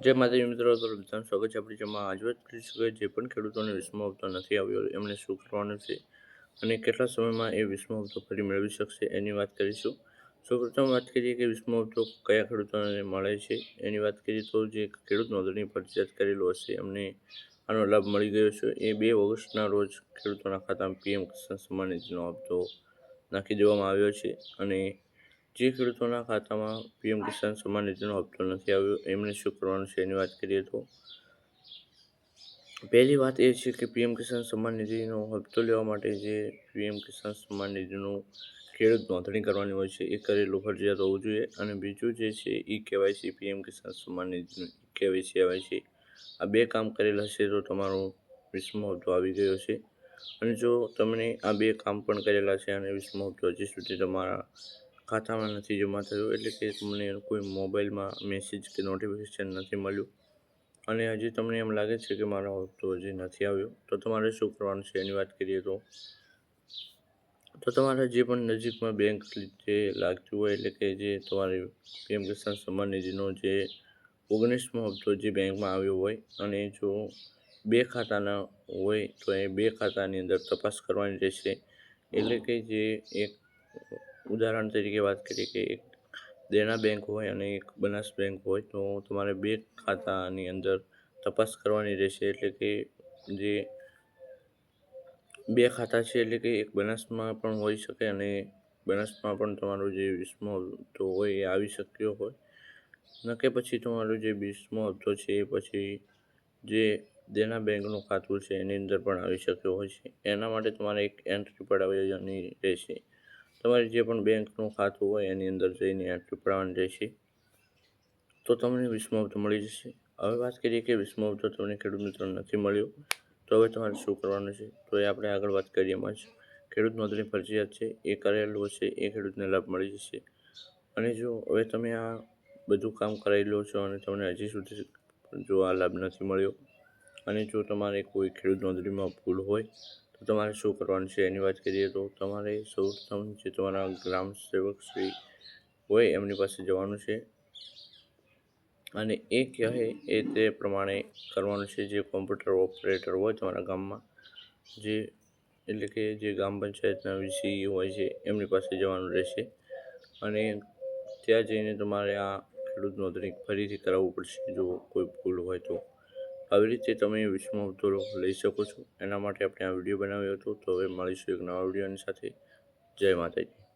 જય માતાજી મિત્રો, તો બધાનું સ્વાગત છે. આપણી જેમાં આજ કરી શકે જે પણ ખેડૂતોને વીસમો હપ્તો નથી આવ્યો એમણે શું કરવાનું છે અને કેટલા સમયમાં એ વીસમો હપ્તો ફરી મેળવી શકશે એની વાત કરીશું. સૌપ્રથમ વાત કરીએ કે વીસમો હપ્તો કયા ખેડૂતોને મળે છે? એની વાત કરીએ તો જે ખેડૂત નોંધણી ફરજિયાત કરેલો હશે, એમને આનો લાભ મળી ગયો છે. એ બે ઓગસ્ટના રોજ ખેડૂતોના ખાતામાં પીએમ કિસાન સન્માન નિધિનો હપ્તો નાખી દેવામાં આવ્યો છે અને જે ખેડૂતોના ખાતામાં પીએમ કિસાન સન્માન નિધિનો હપ્તો નથી આવ્યો એમને શું કરવાનું છે એની વાત કરીએ તો? પહેલી વાત એ છે કે પીએમ કિસાન સન્માન નિધિનો હપ્તો લેવા માટે જે પીએમ કિસાન સન્માન નિધિનું ખેડૂત નોંધણી કરવાની હોય છે, એ કરેલું ફરજિયાત હોવું જોઈએ. અને બીજું જે છે e KYC, PM Kisan Samman નિધિનું e KYC આવે છે. આ બે કામ કરેલ હશે તો તમારો વીસમો હપ્તો આવી ગયો છે અને જો તમને આ બે કામ પણ કરેલા છે અને વીસમો હપ્તો હજી સુધી તમારા ખાતામાં નથી જમા થયો એટલે કે તમને કોઈ મોબાઈલમાં મેસેજ કે નોટિફિકેશન નથી મળ્યું. અને હજી તમને એમ લાગે છે કે મારો હપ્તો હજી નથી આવ્યો. તો તમારે શું કરવાનું છે એની વાત કરીએ તો? તો તમારે જે પણ નજીકમાં બેંક જે લાગતી હોય એટલે કે જે તમારી પીએમ કિસાન સન્માન નિધિનો જે ઓગણીસમો હપ્તો જે બેંકમાં આવ્યો હોય અને જો બે ખાતાના હોય તો એ બે ખાતાની અંદર તપાસ કરવાની રહેશે. એટલે કે જે એક ઉદાહરણ તરીકે વાત કરીએ કે એક દેના બેંક હોય અને એક બનાસ બેંક હોય, તો તમારે બે ખાતાની અંદર તપાસ કરવાની રહેશે. એટલે કે જે બે ખાતા છે, એટલે કે એક બનાસમાં પણ હોઈ શકે અને બનાસમાં પણ તમારો જે વીસમો હપ્તો હોય એ આવી શક્યો હોય. ન કે પછી તમારો જે વીસમો હપ્તો છે એ પછી જે દેના બેંકનું ખાતું છે એની અંદર પણ આવી શક્યો હોય છે. એના માટે તમારે એક એન્ટ્રી પડાવવાની રહેશે. તમારે જે પણ બેંકનું ખાતું હોય એની અંદર જઈને આ પડાવવાની રહેશે. તો તમને વીસમો મળી જશે. હવે વાત કરીએ કે વીસમો તમને ખેડૂત મિત્રોને નથી મળ્યો. તો હવે તમારે શું કરવાનું છે? તો એ આપણે આગળ વાત કરીએ એમાં જ. ખેડૂત નોંધણી ફરજિયાત છે. એ કરેલું હશે, એ ખેડૂતને લાભ મળી જશે. અને જો હવે તમે આ બધું કામ કરાવી લો છો અને તમને હજી સુધી જો આ લાભ નથી મળ્યો અને જો તમારે કોઈ ખેડૂત નોંધણીમાં ભૂલ હોય તો તમારે શું કરવાનું છે? એની વાત કરીએ તો તમારે સૌપ્રથમ જે તમારા ગ્રામ સેવક શ્રી હોય એમની પાસે જવાનું છે. અને એ કહે એ તે પ્રમાણે કરવાનું છે જે કોમ્પ્યુટર ઓપરેટર હોય તમારા ગામમાં, જે એટલે કે જે ગ્રામ પંચાયતના વીસી હોય છે એમની પાસે જવાનું રહેશે. અને ત્યાં જઈને તમારે આ ખેડૂત નોંધણી ફરીથી કરાવવું પડશે જો કોઈ ભૂલ હોય તો. આવી રીતે તમે વિશ્વ ઉત્તરો લઈ શકો છો. એના માટે આપણે આ વીડિયો બનાવ્યો હતો. તો હવે મળીશું એક નવા વિડીયોની સાથે. જય માતાજી.